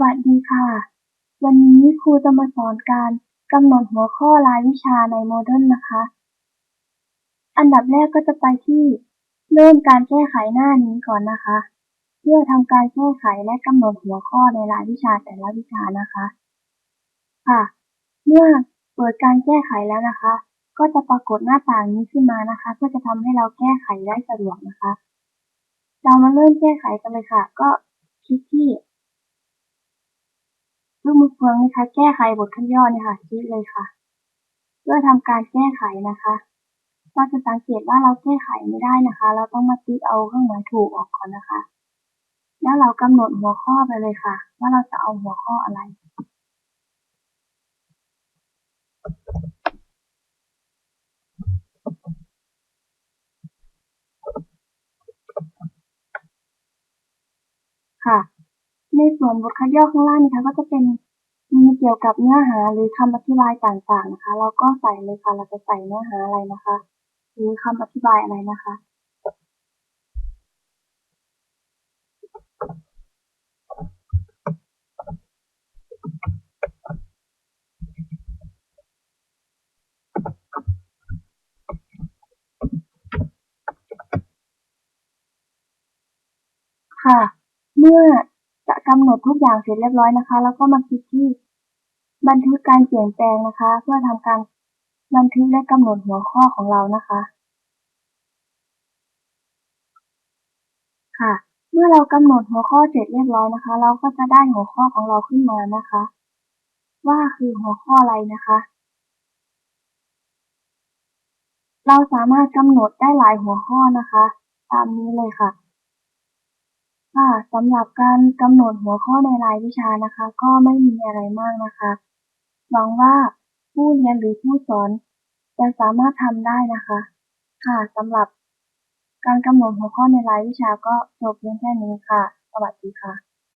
วัสดีค่ะ วันนี้ครูจะมาสอนการกำหนดหัวข้อรายวิชาใน Moodle นะคะ อันดับแรกก็จะไปที่เริ่มการแก้ไขหน้านี้ก่อนนะคะ เพื่อทำการแก้ไขและกำหนดหัวข้อในรายวิชาแต่ละวิชานะคะ ค่ะ เมื่อเปิดการแก้ไขแล้วนะคะ ก็จะปรากฏหน้าต่างนี้ขึ้นมานะคะ เพื่อจะทำให้เราแก้ไขได้สะดวกนะคะ เรามาเริ่มแก้ไขกันเลยค่ะ ก็คลิกที่ รูปมือเฟืองนะคะ แก้ไขบทขั้นย่อเนี่ยค่ะคลิกเลยค่ะ เพื่อทำการแก้ไขนะคะเราจะสังเกตว่าเราแก้ไขไม่ได้นะคะ เราต้องมาติ๊กเอาเครื่องหมายถูกออกก่อนนะคะ แล้วเรากำหนดหัวข้อไปเลยค่ะ ว่าเราจะเอาหัวข้ออะไรค่ะ ในส่วนบทคัดย่อข้างล่างนะคะก็จะเป็นมีเกี่ยวกับเนื้อหาหรือคำอธิบายต่างๆนะคะ เราก็ใส่เลยค่ะเราจะใส่เนื้อหาอะไรนะคะ หรือคำอธิบายอะไรนะคะค่ะ เมื่อ จะกำหนดทุกอย่างเสร็จเรียบร้อยนะคะ แล้วก็มาคลิกที่ บันทึกการเปลี่ยนแปลงนะคะ เพื่อทำการบันทึกและกำหนดหัวข้อของเรานะคะ ค่ะ เมื่อเรากำหนดหัวข้อเสร็จเรียบร้อยนะคะ เราก็จะได้หัวข้อของเราขึ้นมานะคะ ว่าคือหัวข้ออะไรนะคะ เราสามารถกำหนดได้หลายหัวข้อนะคะ ตามนี้เลยค่ะ สำหรับการกำหนดหัวข้อในรายวิชานะคะ ก็ไม่มีอะไรมากนะคะหวังว่าผู้เรียนหรือผู้สอนจะสามารถทำได้นะคะ ค่ะสำหรับการกำหนดหัวข้อในรายวิชาก็จบเพียงแค่นี้ค่ะ สวัสดีค่ะ